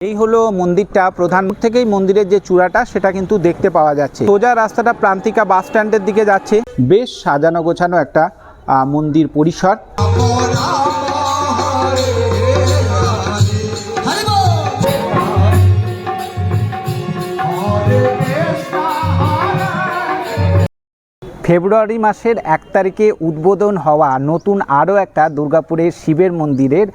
এই হলো মন্দিরটা। প্রধান থেকেই মন্দিরের যে চূড়াটা, সেটা কিন্তু দেখতে পাওয়া যাচ্ছে। সোজা রাস্তাটা প্রান্তিকা বাস স্ট্যান্ডের দিকে যাচ্ছে। বেশ সাজানো গোছানো একটা মন্দির পরিসর। ফেব্রুয়ারি মাসের এক তারিখে উদ্বোধন হওয়া নতুন আরও একটা দুর্গাপুরের শিবের মন্দিরের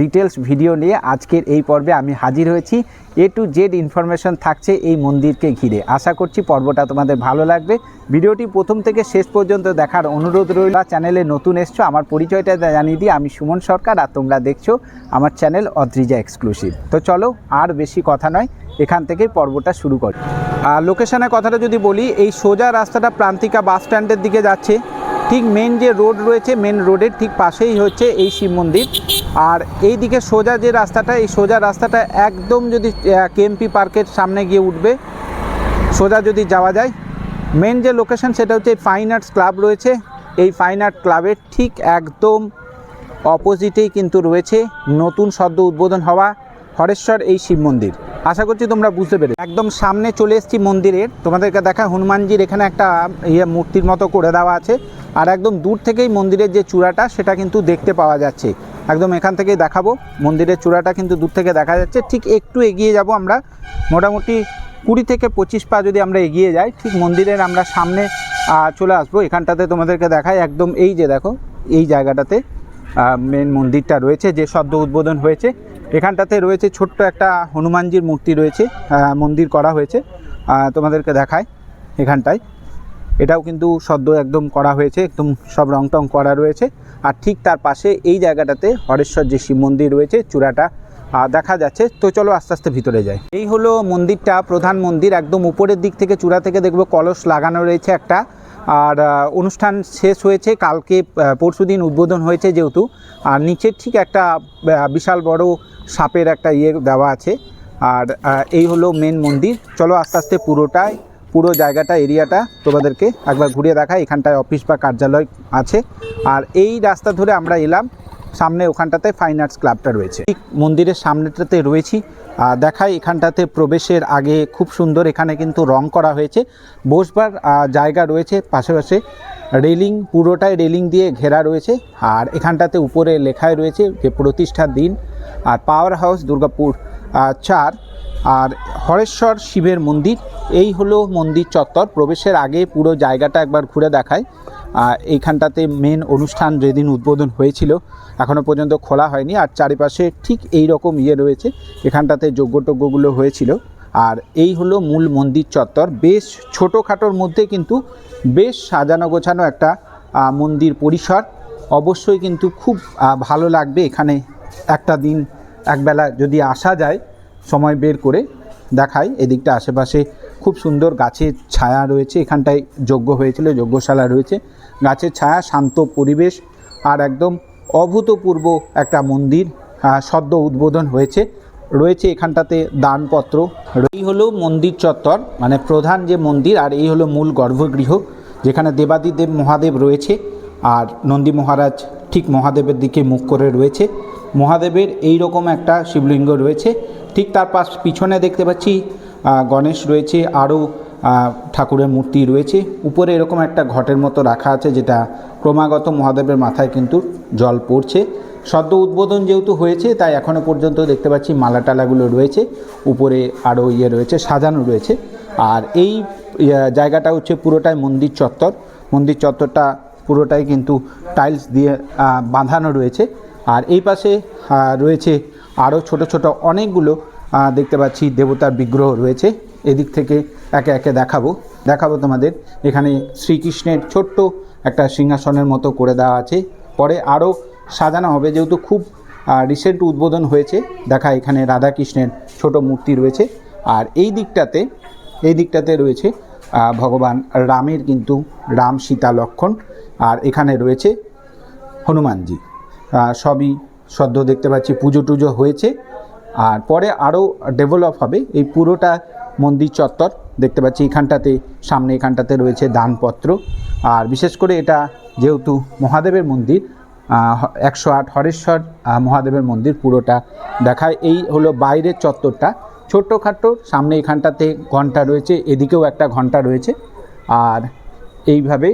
ডিটেলস ভিডিও নিয়ে আজকের এই পর্বে আমি হাজির হয়েছি। এ টু জেড ইনফরমেশন থাকছে এই মন্দিরকে ঘিরে। আশা করছি পর্বটা তোমাদের ভালো লাগবে। ভিডিওটি প্রথম থেকে শেষ পর্যন্ত দেখার অনুরোধ রইল। চ্যানেলে নতুন এসছো, আমার পরিচয়টা জানিয়ে দিই। আমি সুমন সরকার আর তোমরা দেখছ আমার চ্যানেল অদ্রিজা এক্সক্লুসিভ তো চলো, আর বেশি কথা নয়, এখান থেকেই পর্বটা শুরু করি। আর লোকেশনের কথাটা যদি বলি, এই সোজা রাস্তাটা প্রান্তিকা বাস স্ট্যান্ডের দিকে যাচ্ছে। ঠিক মেন যে রোড রয়েছে মেন রোডের ঠিক পাশেই হচ্ছে এই শিব মন্দির। আর এই দিকে সোজা যে রাস্তাটা, এই সোজা রাস্তাটা একদম যদি কেএমপি পার্কের সামনে গিয়ে উঠবে, সোজা যদি যাওয়া যায় মেন যে লোকেশন সেটা হচ্ছে ফাইন আর্টস ক্লাব রয়েছে। এই ফাইন আর্ট ক্লাবের ঠিক একদম অপোজিটেই কিন্তু রয়েছে নতুন সদ্য উদ্বোধন হওয়া হরেশ্বর এই শিব মন্দির। আশা করছি তোমরা বুঝতে পেরে একদম সামনে চলে এসেছি মন্দিরের। তোমাদেরকে দেখা হনুমানজির এখানে একটা ইয়ে মূর্তির মতো করে দেওয়া আছে। আর একদম দূর থেকেই মন্দিরের যে চূড়াটা, সেটা কিন্তু দেখতে পাওয়া যাচ্ছে। একদম এখান থেকেই দেখাবো। মন্দিরের চূড়াটা কিন্তু দূর থেকে দেখা যাচ্ছে। ঠিক একটু এগিয়ে যাব আমরা। মোটামুটি কুড়ি থেকে পঁচিশ পা যদি আমরা এগিয়ে যাই, ঠিক মন্দিরের আমরা সামনে চলে আসব। এখানটাতে তোমাদেরকে দেখায় একদম এই যে দেখো, এই জায়গাটাতে মেন মন্দিরটা রয়েছে, যে সদ্য উদ্বোধন হয়েছে। এখানটাতে রয়েছে ছোট্ট একটা হনুমানজির মূর্তি রয়েছে মন্দির করা হয়েছে। তোমাদেরকে দেখায় এখানটায়। এটাও কিন্তু সদ্য একদম করা হয়েছে, একদম সব রং টং করা রয়েছে। আর ঠিক তার পাশে এই জায়গাটাতে হরেশ্বর যে শিব মন্দির রয়েছে, চূড়াটা দেখা যাচ্ছে। তো চলো আস্তে আস্তে ভিতরে যাই। এই হলো মন্দিরটা, প্রধান মন্দির। একদম উপরের দিক থেকে, চূড়া থেকে দেখব কলস লাগানো রয়েছে একটা। আর অনুষ্ঠান শেষ হয়েছে, কালকে পরশু দিন উদ্বোধন হয়েছে যেহেতু। আর নিচের ঠিক একটা বিশাল বড় সাপের একটা ইয়ে দেওয়া আছে। আর এই হলো মেন মন্দির। চলো আস্তে আস্তে পুরোটাই পুরো জায়গাটা, এরিয়াটা তোমাদেরকে একবার ঘুরিয়ে দেখায় এখানটায় অফিস বা কার্যালয় আছে। আর এই রাস্তা ধরে আমরা এলাম। সামনে ওখানটাতে ফাইন আর্টস ক্লাবটা রয়েছে। ঠিক মন্দিরের সামনেটাতে রয়েছি। দেখাই এখানটাতে প্রবেশের আগে খুব সুন্দর এখানে কিন্তু রং করা হয়েছে। বসবার জায়গা রয়েছে পাশে পাশে রেলিং, পুরোটাই রেলিং দিয়ে ঘেরা রয়েছে। আর এখানটাতে উপরে লেখায় রয়েছে যে প্রতিষ্ঠার দিন। আর পাওয়ার হাউস দুর্গাপুর। চার, আর হরেশ্বর শিবের মন্দির, এই হলো মন্দির চত্বর, প্রবেশের আগে পুরো জায়গাটা একবার ঘুরে দেখায়। এইখানটাতে মেন অনুষ্ঠান যেদিন উদ্বোধন হয়েছিল এখনও পর্যন্ত খোলা হয়নি, আর চারিপাশে ঠিক এই রকম ইয়ে রয়েছে, এখানটাতে যজ্ঞটজ্ঞগুলো হয়েছিল। আর এই হলো মূল মন্দির চত্বর, বেশ ছোটোখাটোর মধ্যে কিন্তু বেশ সাজানো গোছানো একটা মন্দির পরিসর। অবশ্যই কিন্তু খুব ভালো লাগবে এখানে একটা দিন একবেলা যদি আসা যায়, সময় বের করে দেখাই এদিকটা আশেপাশে খুব সুন্দর গাছের ছায়া রয়েছে, এখানটায় যজ্ঞ হয়েছিল, যজ্ঞশালা রয়েছে। গাছের ছায়া, শান্ত পরিবেশ আর একদম অভূতপূর্ব একটা মন্দির সদ্য উদ্বোধন হয়েছে। রয়েছে এখানটাতে দানপত্র, এই হলো মন্দির চত্বর মানে প্রধান যে মন্দির, আর এই হলো মূল গর্ভগৃহ, যেখানে দেবাদিদেব মহাদেব রয়েছে আর নন্দী মহারাজ ঠিক মহাদেবের দিকে মুখ করে রয়েছে। মহাদেবের এই রকম একটা শিবলিঙ্গ রয়েছে। ঠিক তার পাশ পিছনে দেখতে পাচ্ছি গণেশ রয়েছে আরও ঠাকুরের মূর্তি রয়েছে। উপরে এরকম একটা ঘটের মতো রাখা আছে যেটা ক্রমাগত মহাদেবের মাথায় কিন্তু জল পড়ছে। সদ্য উদ্বোধন যেহেতু হয়েছে তাই এখনও পর্যন্ত দেখতে পাচ্ছি মালা টালাগুলো রয়েছে। উপরে আরও ইয়ে রয়েছে সাজানো রয়েছে। আর এই ইয়ে, জায়গাটা হচ্ছে পুরোটাই মন্দির চত্বর। মন্দির চত্বরটা পুরোটাই কিন্তু টাইলস দিয়ে বাঁধানো রয়েছে। আর এই পাশে রয়েছে আরও ছোট ছোট অনেকগুলো দেখতে পাচ্ছি দেবতার বিগ্রহ রয়েছে। এদিক থেকে একে একে দেখাবো। দেখাবো তোমাদের। এখানে শ্রীকৃষ্ণের ছোট্ট একটা সিংহাসনের মতো করে দেওয়া আছে। পরে আরও সাজানো হবে, যেহেতু খুব রিসেন্ট উদ্বোধন হয়েছে। দেখা, এখানে রাধাকৃষ্ণের ছোট মূর্তি রয়েছে। আর এই দিকটাতে এই দিকটাতে রয়েছে ভগবান রামের কিন্তু রাম সীতা লক্ষণ। আর এখানে রয়েছে হনুমানজি। সবই সদ্য দেখতে পাচ্ছি, পুজো টুজো হয়েছে। আর পরে আরও ডেভেলপ হবে এই পুরোটা মন্দির চত্বর। দেখতে পাচ্ছি এখানটাতে, সামনে এখানটাতে রয়েছে দানপত্র। আর বিশেষ করে এটা যেহেতু মহাদেবের মন্দির একশো আট হরেশ্বর মহাদেবের মন্দির পুরোটা দেখায়। এই হলো বাইরের চত্বরটা। ছোট্টখাট্টো সামনে এখানটাতে ঘণ্টা রয়েছে, এদিকেও একটা ঘণ্টা রয়েছে। আর এইভাবে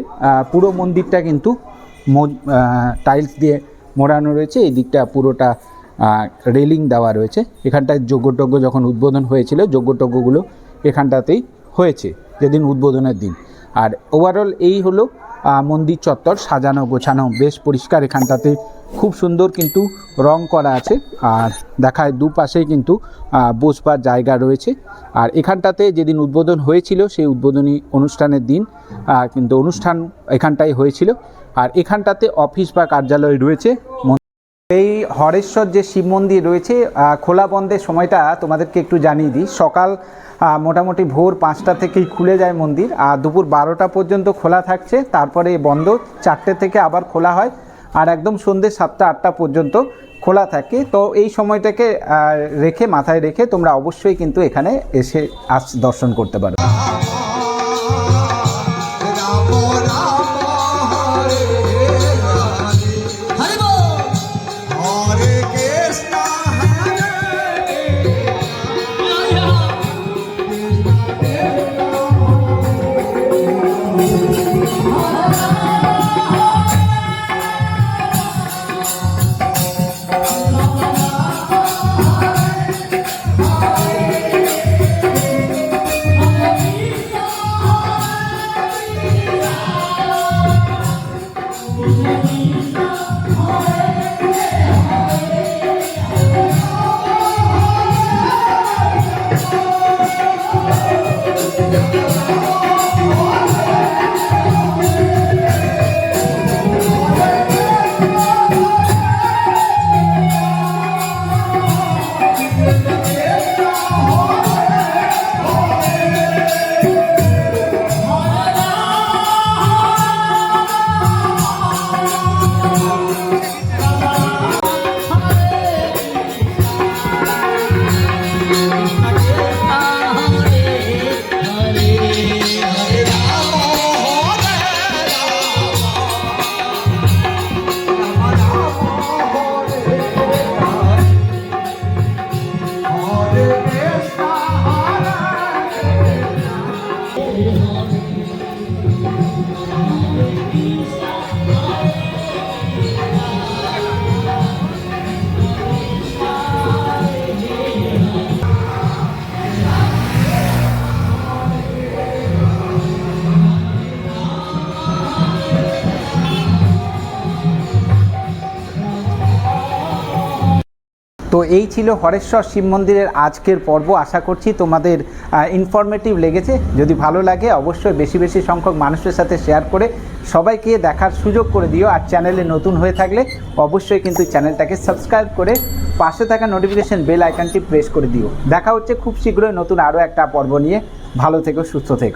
পুরো মন্দিরটা কিন্তু টাইলস দিয়ে মোড়ানো রয়েছে, এই দিকটা পুরোটা রেলিং দেওয়া রয়েছে। এখানটায় যজ্ঞটজ্ঞ যখন উদ্বোধন হয়েছিল, যজ্ঞটজ্ঞগুলো এখানটাতেই হয়েছে, যেদিন উদ্বোধনের দিন। আর ওভারঅল এই হলো মন্দির চত্বর, সাজানো গোছানো বেশ পরিষ্কার এখানটাতে খুব সুন্দর কিন্তু রং করা আছে আর দেখায় দুপাশেই কিন্তু বসবার জায়গা রয়েছে। আর এখানটাতে যেদিন উদ্বোধন হয়েছিল সেই উদ্বোধনী অনুষ্ঠানের দিন কিন্তু অনুষ্ঠান এখানটাই হয়েছিল। আর এখানটাতে অফিস বা কার্যালয় রয়েছে। এই হরেশ্বর যে শিব মন্দির রয়েছে খোলা বন্ধের সময়টা তোমাদেরকে একটু জানিয়ে দিই। সকাল মোটামুটি ভোর পাঁচটা থেকেই খুলে যায় মন্দির, আর দুপুর বারোটা পর্যন্ত খোলা থাকছে। তারপরে বন্ধ, চারটে থেকে আবার খোলা হয়। আর একদম সন্ধ্যে সাতটা, আটটা পর্যন্ত খোলা থাকে। তো এই সময়টাকে রেখে, মাথায় রেখে তোমরা অবশ্যই কিন্তু এখানে এসে আস, দর্শন করতে পারো। Thank এই ছিল হরেশ্বর শিব মন্দিরের আজকের পর্ব। আশা করছি তোমাদের ইনফরমেটিভ লেগেছে। যদি ভালো লাগে, অবশ্যই বেশি বেশি সংখ্যক মানুষের সাথে শেয়ার করে সবাইকে দেখার সুযোগ করে দিও। আর চ্যানেলে নতুন হয়ে থাকলে অবশ্যই কিন্তু চ্যানেলটাকে সাবস্ক্রাইব করে পাশে থাকা নোটিফিকেশন বেল আইকনটি প্রেস করে দিও। দেখা হচ্ছে খুব শীঘ্রই নতুন আরও একটা পর্ব নিয়ে। ভালো থেকো, সুস্থ থেকো।